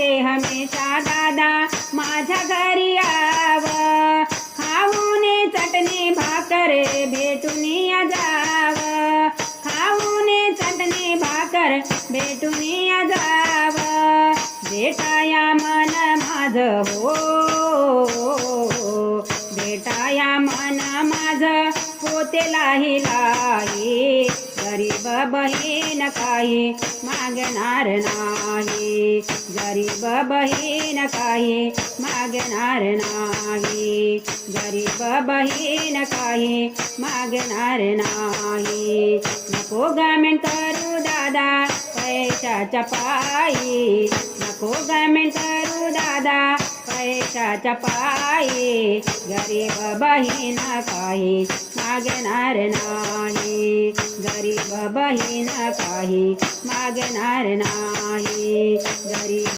ते हमेशा दादा माझ्या घरी आव खाऊन चटणी भाकर भेटून या जाव. खाऊन चटणी भाकर भेटून या जाव. भेटाया मन माझ हो भेटाया मन माझ होते लाही लाही. बहीण काही मागणार नाही. गरीब बहीण काही मागणार नाही. गरीब बहीण काही मागणार नाही. नको गमेंट करू दादा पैशाच्या पायी. नको गमेंट करू दादा पैशाच्या पायी. गरीब बहीण काही मागणार नाही. गरीब बहीण काही मागणार नाही. गरीब